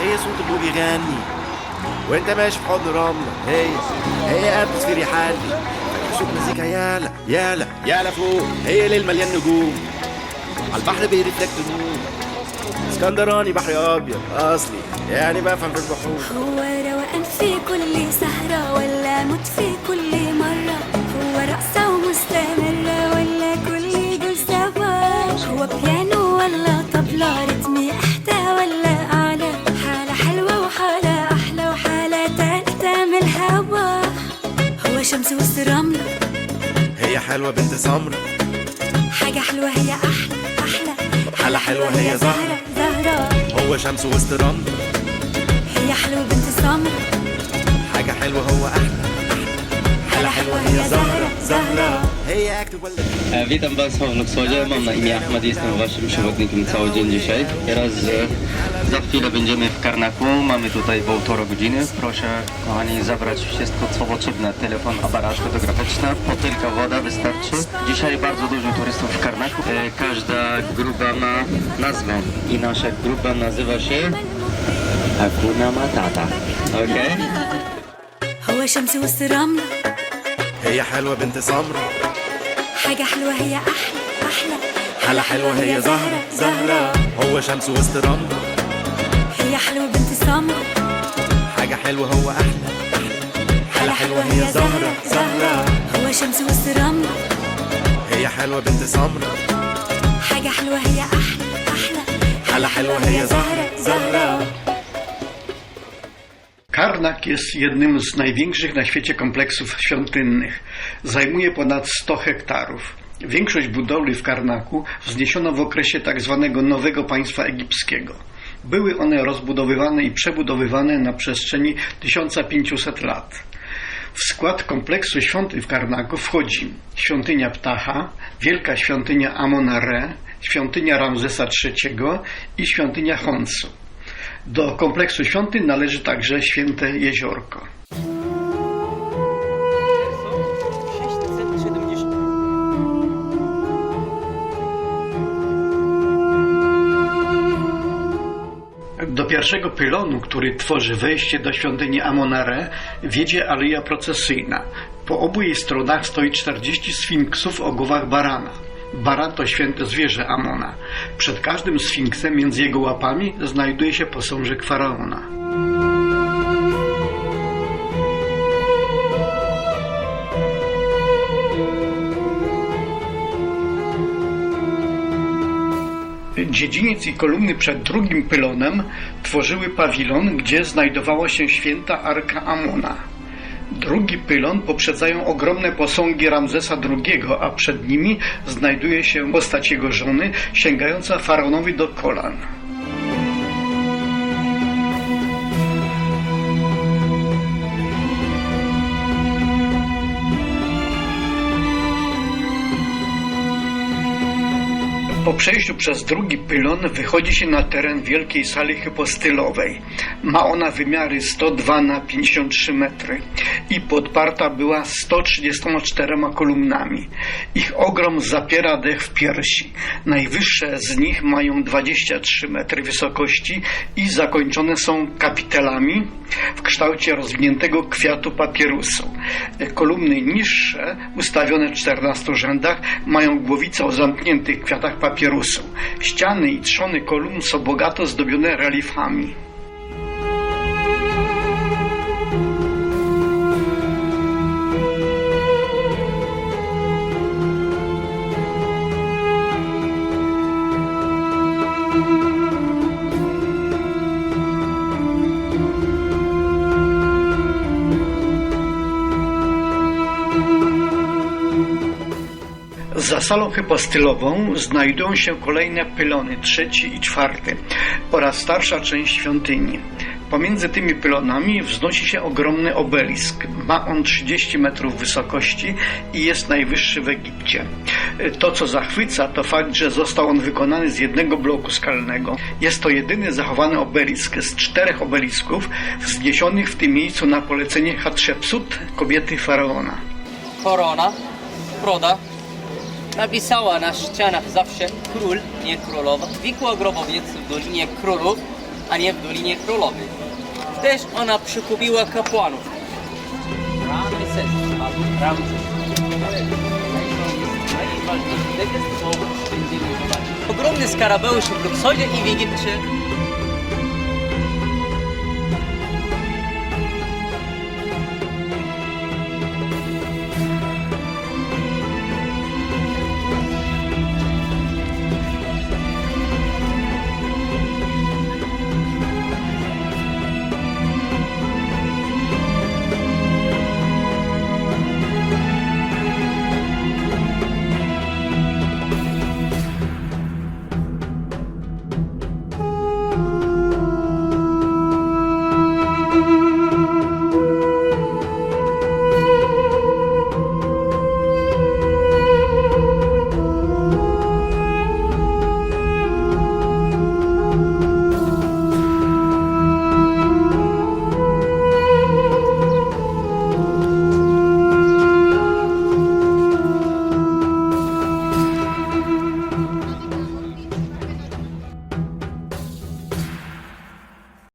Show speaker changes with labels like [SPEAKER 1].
[SPEAKER 1] هي صوت الموج يغني. وانت ماشي في حضن رملة هي هي اتموسفير يحلي فاكر صوت مزيكا يالا يالا يالا فوق. هي ليل مليان نجوم. على البحر بيرفلكت نور اسكندراني بحر أبيض. أصلي يعني بفهم في البحور.
[SPEAKER 2] هو روقان في كل سهرة ولا موت في كل شمس وسط رملة
[SPEAKER 1] هي حلوة بنت سمرة
[SPEAKER 2] حاجة حلوة هي أحلى أحلى.
[SPEAKER 1] حالة حلوة هي زهرة.
[SPEAKER 2] زهرة
[SPEAKER 1] هو شمس وسط رملة
[SPEAKER 3] E, Witam Państwa w Luxodzie, mam na imię Ahmad, jestem Waszym przewodnikiem cały dzień dzisiaj. Teraz e, za chwilę będziemy w Karnaku, mamy tutaj półtora godziny. Proszę kochani zabrać wszystko co potrzebne, telefon, aparat fotograficzny, butelka woda wystarczy. Dzisiaj bardzo dużo turystów w Karnaku, e, każda grupa ma nazwę i nasza grupa nazywa się Hakuna Matata, okej?
[SPEAKER 2] هو شمس وسط رملة
[SPEAKER 1] هي حلوة بنت سمرة
[SPEAKER 2] حاجة حلوة هي أحلى أحلى.
[SPEAKER 1] حالة حلوة هي زهرة زهرة. هو شمس وسط رملة
[SPEAKER 2] هي حلوة بنت سمرة
[SPEAKER 1] حاجة حلوة هو أحلى. حالة حلوة هي زهرة زهرة
[SPEAKER 2] هو شمس وسط رملة
[SPEAKER 1] هي حلوة بنت سمرة
[SPEAKER 2] حاجة حلوة هي أحلى أحلى.
[SPEAKER 1] حالة حلوة هي زهرة. زهرة.
[SPEAKER 4] Karnak jest jednym z największych na świecie kompleksów świątynnych. Zajmuje ponad 100 hektarów. Większość budowli w Karnaku wzniesiono w okresie tzw. nowego państwa egipskiego. Były one rozbudowywane i przebudowywane na przestrzeni 1500 lat. W skład kompleksu świątyń w Karnaku wchodzi świątynia Ptacha, wielka świątynia Amona-Re, świątynia Ramzesa III i świątynia Honsu. Do kompleksu świątyń należy także Święte Jeziorko. Do pierwszego pylonu, który tworzy wejście do świątyni Amonare, wiedzie aleja procesyjna. Po obu jej stronach stoi 40 sfinksów o głowach barana. Baran to święte zwierzę Amona. Przed każdym sfinksem między jego łapami znajduje się posążek faraona. Dziedziniec i kolumny przed drugim pylonem tworzyły pawilon, gdzie znajdowała się święta Arka Amona. Drugi pylon poprzedzają ogromne posągi Ramzesa II, a przed nimi znajduje się postać jego żony, sięgająca faraonowi do kolan. Po przejściu przez drugi pylon wychodzi się na teren wielkiej sali hypostylowej. Ma ona wymiary 102 na 53 metry i podparta była 134 kolumnami. Ich ogrom zapiera dech w piersi. Najwyższe z nich mają 23 metry wysokości i zakończone są kapitelami w kształcie rozwiniętego kwiatu papierusu. Kolumny niższe, ustawione w 14 rzędach, mają głowice o zamkniętych kwiatach papierusu. Ściany i trzony kolumn są bogato zdobione reliefami. Za salą hypostylową znajdują się kolejne pylony, trzeci i czwarty oraz starsza część świątyni. Pomiędzy tymi pylonami wznosi się ogromny obelisk. Ma on 30 metrów wysokości i jest najwyższy w Egipcie. To, co zachwyca, to fakt, że został on wykonany z jednego bloku skalnego. Jest to jedyny zachowany obelisk z czterech obelisków wzniesionych w tym miejscu na polecenie Hatshepsut, kobiety faraona.
[SPEAKER 5] korona, broda. Napisała na ścianach zawsze król, nie królowa. Wikła grobowiec w Dolinie Królów a nie w Dolinie Królowej. Też ona przykupiła kapłanów. Ramses albo Ramses. Ogromny skarabeusz w Luksosie i w Egipcie